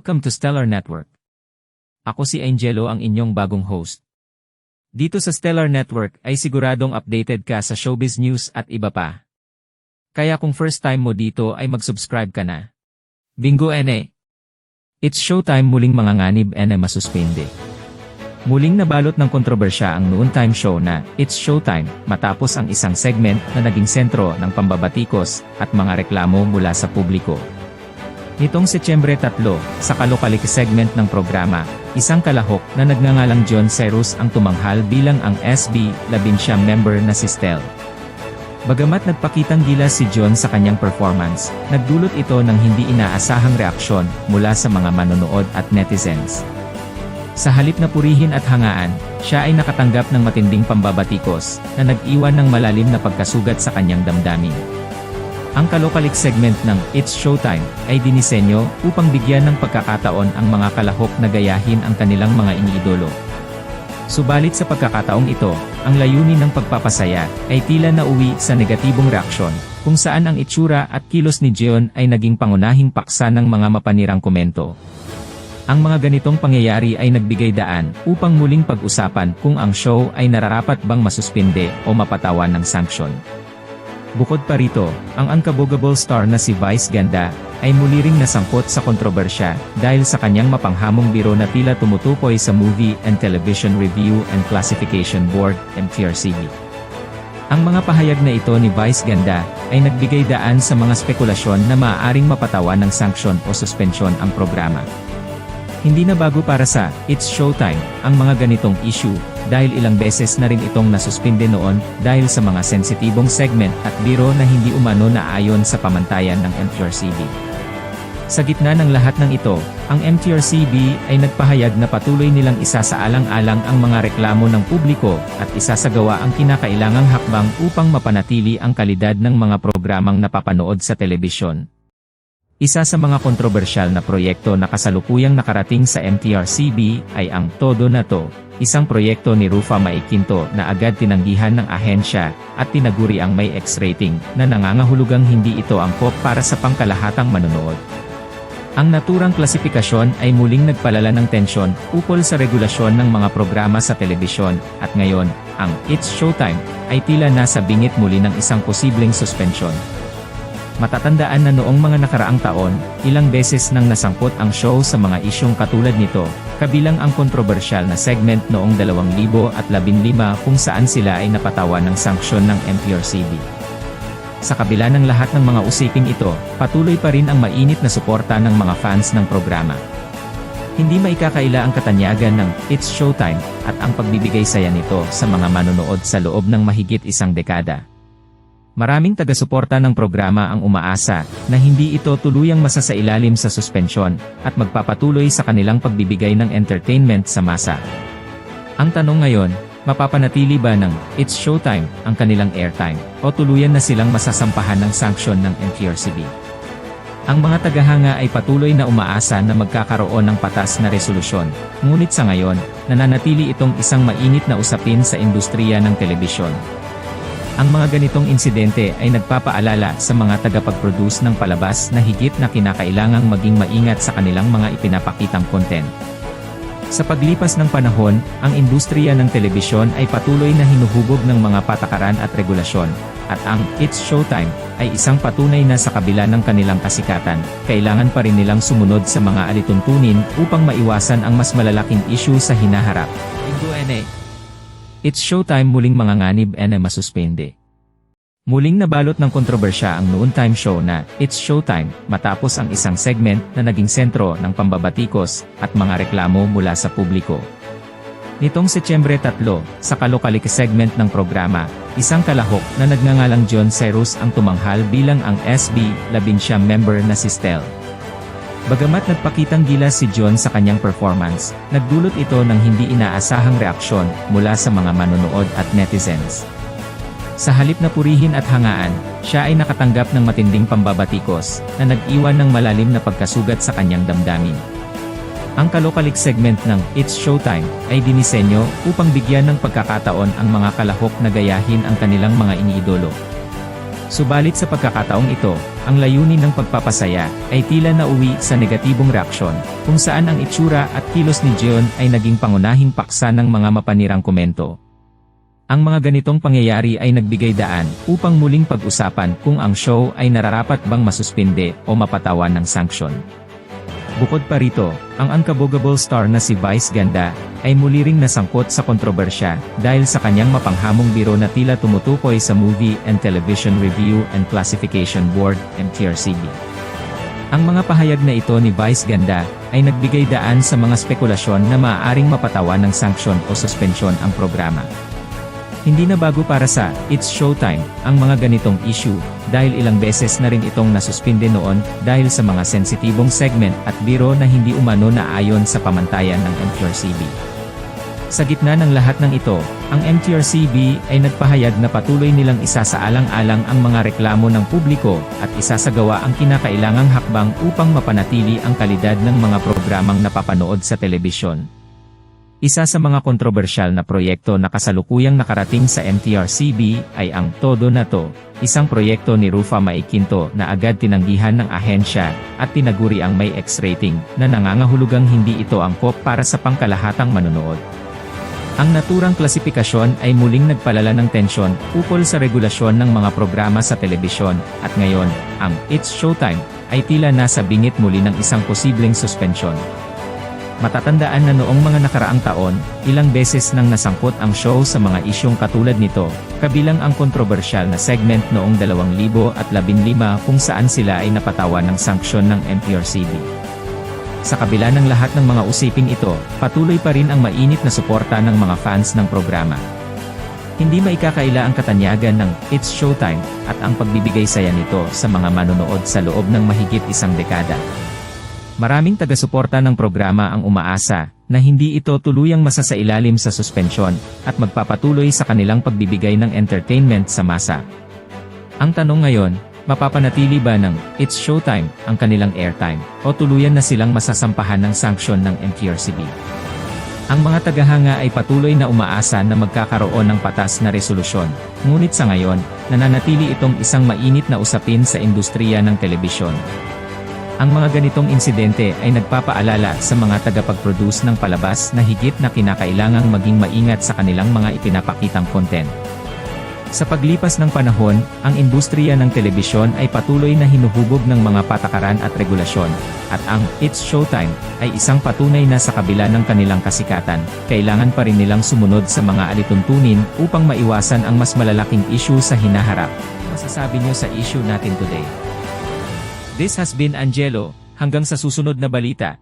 Welcome to Stellar Network. Ako si Angelo ang inyong bagong host. Dito sa Stellar Network ay siguradong updated ka sa showbiz news at iba pa. Kaya kung first time mo dito ay mag-subscribe ka na. Bingo ene! It's showtime muling mga nganib ene masuspende. Muling nabalot ng kontrobersya ang noon time show na It's Showtime matapos ang isang segment na naging sentro ng pambabatikos at mga reklamo mula sa publiko. Nitong Setyembre 3, sa kalokalik segment ng programa, isang kalahok na nagngangalang John Cyrus ang tumanghal bilang ang SB 11 member na si Stel. Bagamat nagpakitang gilas si John sa kanyang performance, nagdulot ito ng hindi inaasahang reaksyon mula sa mga manonood at netizens. Sa halip na purihin at hangaan, siya ay nakatanggap ng matinding pambabatikos na nag-iwan ng malalim na pagkasugat sa kanyang damdamin. Ang kalokalik segment ng It's Showtime ay dinisenyo upang bigyan ng pagkakataon ang mga kalahok na gayahin ang kanilang mga iniidolo. Subalit sa pagkakataong ito, ang layunin ng pagpapasaya ay tila nauwi sa negatibong reaksyon, kung saan ang itsura at kilos ni Jeon ay naging pangunahing paksa ng mga mapanirang komento. Ang mga ganitong pangyayari ay nagbigay daan upang muling pag-usapan kung ang show ay nararapat bang masuspinde o mapatawan ng sanksyon. Bukod pa rito, ang unkabogable star na si Vice Ganda, ay muli ring nasangkot sa kontrobersya dahil sa kanyang mapanghamong biro na tila tumutukoy sa Movie and Television Review and Classification Board, MTRCB. Ang mga pahayag na ito ni Vice Ganda, ay nagbigay daan sa mga spekulasyon na maaaring mapatawan ng sanksyon o suspensyon ang programa. Hindi na bago para sa It's Showtime ang mga ganitong issue dahil ilang beses na rin itong nasuspinde noon dahil sa mga sensitibong segment at biro na hindi umano na ayon sa pamantayan ng MTRCB. Sa gitna ng lahat ng ito, ang MTRCB ay nagpahayag na patuloy nilang isasaalang-alang ang mga reklamo ng publiko at isasagawa ang kinakailangang hakbang upang mapanatili ang kalidad ng mga programang napapanood sa telebisyon. Isa sa mga kontrobersyal na proyekto na kasalukuyang nakarating sa MTRCB ay ang Todo na To, isang proyekto ni Rufa Maikinto na agad tinanggihan ng ahensya at tinaguri ang may X-rating na nangangahulugang hindi ito angkop para sa pangkalahatang manonood. Ang naturang klasifikasyon ay muling nagpalala ng tensyon ukol sa regulasyon ng mga programa sa telebisyon at ngayon, ang It's Showtime ay tila nasa bingit muli ng isang posibleng suspensyon. Matatandaan na noong mga nakaraang taon, ilang beses nang nasangkot ang show sa mga isyong katulad nito, kabilang ang kontrobersyal na segment noong 2015 kung saan sila ay napatawan ng sanksyon ng MPRCB. Sa kabila ng lahat ng mga usiping ito, patuloy pa rin ang mainit na suporta ng mga fans ng programa. Hindi maikakaila ang katanyagan ng It's Showtime at ang pagbibigay saya nito sa mga manonood sa loob ng mahigit isang dekada. Maraming taga-suporta ng programa ang umaasa na hindi ito tuluyang masasailalim sa suspensyon at magpapatuloy sa kanilang pagbibigay ng entertainment sa masa. Ang tanong ngayon, mapapanatili ba ng It's Showtime ang kanilang airtime o tuluyan na silang masasampahan ng sanksyon ng MTRCB? Ang mga tagahanga ay patuloy na umaasa na magkakaroon ng patas na resolusyon, ngunit sa ngayon, nananatili itong isang mainit na usapin sa industriya ng telebisyon. Ang mga ganitong insidente ay nagpapaalala sa mga tagapag-produce ng palabas na higit na kinakailangang maging maingat sa kanilang mga ipinapakitang content. Sa paglipas ng panahon, ang industriya ng telebisyon ay patuloy na hinuhubog ng mga patakaran at regulasyon, at ang It's Showtime ay isang patunay na sa kabila ng kanilang kasikatan, kailangan pa rin nilang sumunod sa mga alituntunin upang maiwasan ang mas malalaking issue sa hinaharap. Indo It's showtime muling mga nganib na masuspende. Muling nabalot ng kontrobersya ang noon time show na It's Showtime matapos ang isang segment na naging sentro ng pambabatikos at mga reklamo mula sa publiko. Nitong Setyembre 3, sa kalokalik segment ng programa, isang kalahok na nagngangalang John Cyrus ang tumanghal bilang ang SB 11 member na si Stel. Bagamat nagpakitang gilas si John sa kanyang performance, nagdulot ito ng hindi inaasahang reaksyon mula sa mga manonood at netizens. Sa halip na purihin at hangaan, siya ay nakatanggap ng matinding pambabatikos na nag-iwan ng malalim na pagkasugat sa kanyang damdamin. Ang kalokalik segment ng It's Showtime ay dinisenyo upang bigyan ng pagkakataon ang mga kalahok na gayahin ang kanilang mga iniidolo. Subalit sa pagkakataong ito, ang layunin ng pagpapasaya ay tila nauwi sa negatibong reaksyon, kung saan ang itsura at kilos ni Jeon ay naging pangunahing paksa ng mga mapanirang komento. Ang mga ganitong pangyayari ay nagbigay daan upang muling pag-usapan kung ang show ay nararapat bang masuspinde o mapatawan ng sanksyon. Bukod pa rito, ang unkabogable star na si Vice Ganda ay muli ring nasangkot sa kontrobersya dahil sa kanyang mapanghamong biro na tila tumutukoy sa Movie and Television Review and Classification Board MTRCB. Ang mga pahayag na ito ni Vice Ganda ay nagbigay daan sa mga spekulasyon na maaaring mapatawan ng sanksyon o suspensyon ang programa. Hindi na bago para sa It's Showtime ang mga ganitong issue dahil ilang beses na rin itong nasuspinde noon dahil sa mga sensitibong segment at biro na hindi umano na ayon sa pamantayan ng MTRCB. Sa gitna ng lahat ng ito, ang MTRCB ay nagpahayag na patuloy nilang isasaalang-alang ang mga reklamo ng publiko at isasagawa ang kinakailangang hakbang upang mapanatili ang kalidad ng mga programang napapanood sa telebisyon. Isa sa mga kontrobersyal na proyekto na kasalukuyang nakarating sa MTRCB ay ang Todo na To, isang proyekto ni Rufa Maikinto na agad tinanggihan ng ahensya at tinaguri ang may X rating na nangangahulugang hindi ito angkop para sa pangkalahatang manonood. Ang naturang klasifikasyon ay muling nagpalala ng tensyon ukol sa regulasyon ng mga programa sa telebisyon at ngayon, ang It's Showtime ay tila nasa bingit muli ng isang posibleng suspensyon. Matatandaan na noong mga nakaraang taon, ilang beses nang nasangkot ang show sa mga isyong katulad nito, kabilang ang kontrobersyal na segment noong 2015 kung saan sila ay napatawan ng sanksyon ng MTRCB. Sa kabila ng lahat ng mga usiping ito, patuloy pa rin ang mainit na suporta ng mga fans ng programa. Hindi maikakaila ang katanyagan ng It's Showtime at ang pagbibigay saya nito sa mga manonood sa loob ng mahigit isang dekada. Maraming taga-suporta ng programa ang umaasa na hindi ito tuluyang masasailalim sa suspensyon at magpapatuloy sa kanilang pagbibigay ng entertainment sa masa. Ang tanong ngayon, mapapanatili ba ng It's Showtime ang kanilang airtime o tuluyan na silang masasampahan ng sanksyon ng MTRCB? Ang mga tagahanga ay patuloy na umaasa na magkakaroon ng patas na resolusyon, ngunit sa ngayon, nananatili itong isang mainit na usapin sa industriya ng telebisyon. Ang mga ganitong insidente ay nagpapaalala sa mga tagapag-produce ng palabas na higit na kinakailangang maging maingat sa kanilang mga ipinapakitang content. Sa paglipas ng panahon, ang industriya ng telebisyon ay patuloy na hinuhubog ng mga patakaran at regulasyon, at ang It's Showtime ay isang patunay na sa kabila ng kanilang kasikatan, kailangan pa rin nilang sumunod sa mga alituntunin upang maiwasan ang mas malalaking issue sa hinaharap. Masasabi niyo sa issue natin today? This has been Angelo, hanggang sa susunod na balita,